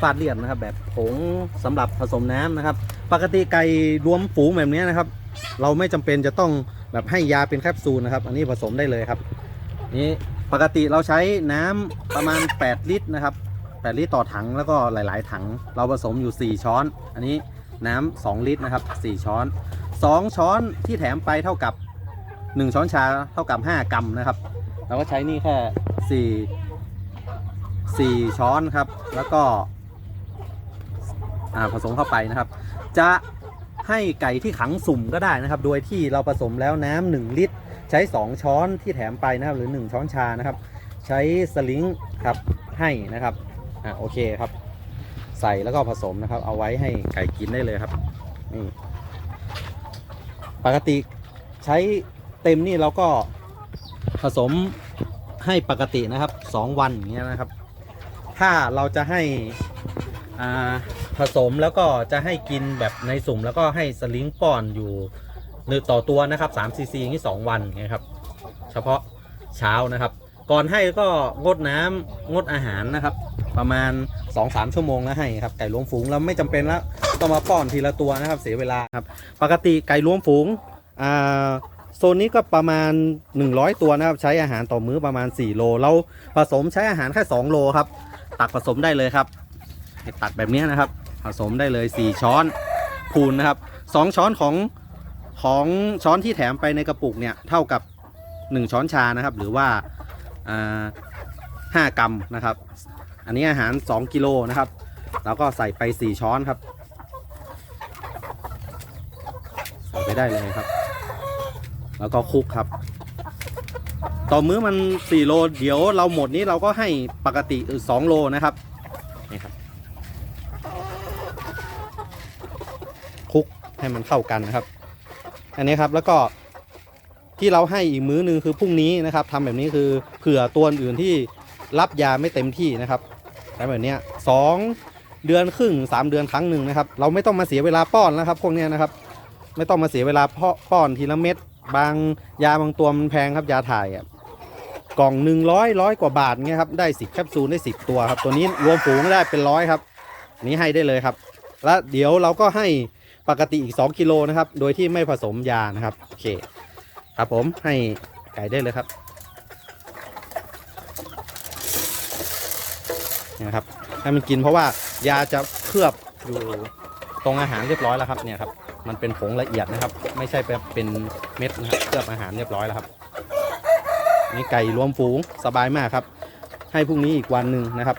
ฟาดเลียดนะครับ แบบผงสำหรับผสมน้ำนะครับ ปกติไก่รวมฝูงแบบนี้นะครับ เราไม่จำเป็นจะต้องแบบให้ยาเป็นแคปซูลนะครับ อันนี้ผสมได้เลยครับ นี่ปกติเราใช้น้ำประมาณ 8 ลิตรนะครับ 8 ลิตรต่อถังแล้วก็หลาย ๆ ถัง เราผสมอยู่ 4 ช้อน อันนี้น้ำ2ลิตรนะครับ 4 ช้อน 2 ช้อนที่แถมไปเท่ากับ 1 ช้อนชาเท่ากับ 5 กรัมนะครับ เราก็ใช้นี่แค่ 4 4 ช้อนครับ แล้วก็ ผสมเข้าไปนะครับ จะให้ไก่ที่ขังสุ่มก็ได้นะครับ โดยที่เราผสมแล้วน้ำหนึ่งลิตร ใช้ 2 ช้อนที่แถมไปนะครับ หรือ 1 ช้อนชานะครับ ใช้สลิงครับให้นะครับอ่าโอเคครับ ใส่แล้วก็ผสมนะครับ เอาไว้ให้ไก่กินได้เลยครับนี่ปกติใช้เต็มนี่เราก็ผสมให้ปกตินะครับ 2 วันอย่างเงี้ยนะครับ ถ้าเราจะให้ ผสมแล้วก็จะให้กินแบบในสุ่มแล้วก็ให้สลิงป้อนอยู่หรือต่อตัวนะครับ3ซีซีนี่2วันไงครับ เฉพาะเช้านะครับ ก่อนให้ก็งดน้ำงดอาหารนะครับ ประมาณ 2-3 ชั่วโมงแล้วให้ครับไก่ล้มฝูงเราไม่จำเป็นแล้วต้องมาป้อนทีละตัวนะครับเสียเวลาครับ ปกติไก่ล้มฝูงอ่าโซนนี้ก็ประมาณ 100 ตัวนะครับ ใช้อาหารต่อมื้อประมาณ 4 โล เราผสมใช้อาหารแค่ 2 โลครับ ตักผสมได้เลยครับ ให้ตักแบบนี้นะครับ ผสมได้เลย 4 ช้อนพูนนะครับ 2 ช้อนของของช้อนที่แถมไปในกระปุกเนี่ยเท่ากับ 1 ช้อนชานะครับ หรือว่าา5กรัมนะครับ อันนี้อาหาร 2 กิโลนะครับ แล้วก็ใส่ไป 4 ช้อนครับใส่ไปได้เลยครับ แล้วก็คลุกครับ ต่อมื้อมัน 4 โล เดี๋ยวเราหมดนี้เราก็ให้ปกติคือ2โลนะครับนี่ครับ คลุก ให้มันเข้ากันนะครับ อันนี้ครับแล้วก็ที่เราให้อีกมื้อหนึงคือพรุ่งนี้นะครับทำแบบนี้คือเผื่อตัวอื่นที่รับยาไม่เต็มที่นะครับใช้แบบนี้สองเดือนครึ่งสามเดือนครั้งหนึ่งนะครับ เราไม่ต้องมาเสียเวลาป้อนนะครับ พวกนี้นะครับ ไม่ต้องมาเสียเวลาป้อป้อนทีละเม็ดบางยาบางตัวมันแพงครับยาถ่ายอะกล่องหนึ่งร้อยร้อยกว่าบาทเงี้ยครับได้สิบแคปซูลได้สิบตัวครับตัวนี้รวมฝูงได้เป็นร้อยครับ นี้ให้ได้เลยครับ แล้วเดี๋ยวเราก็ให้ ปกติอีก 2 กิโลนะครับ โดยที่ไม่ผสมยานะครับ โอเค ครับผมให้ไก่ได้เลยครับนี่นะครับ ให้มันกินเพราะว่ายาจะเคลือบอยู่ตรงอาหารเรียบร้อยแล้วครับเนี่ยครับมันเป็นผงละเอียดนะครับ ไม่ใช่แบบเป็นเม็ดนะครับเคลือบอาหารเรียบร้อยแล้วครับนี่ไก่รวมฝูงสบายมากครับ ให้พรุ่งนี้อีกวันหนึ่งนะครับ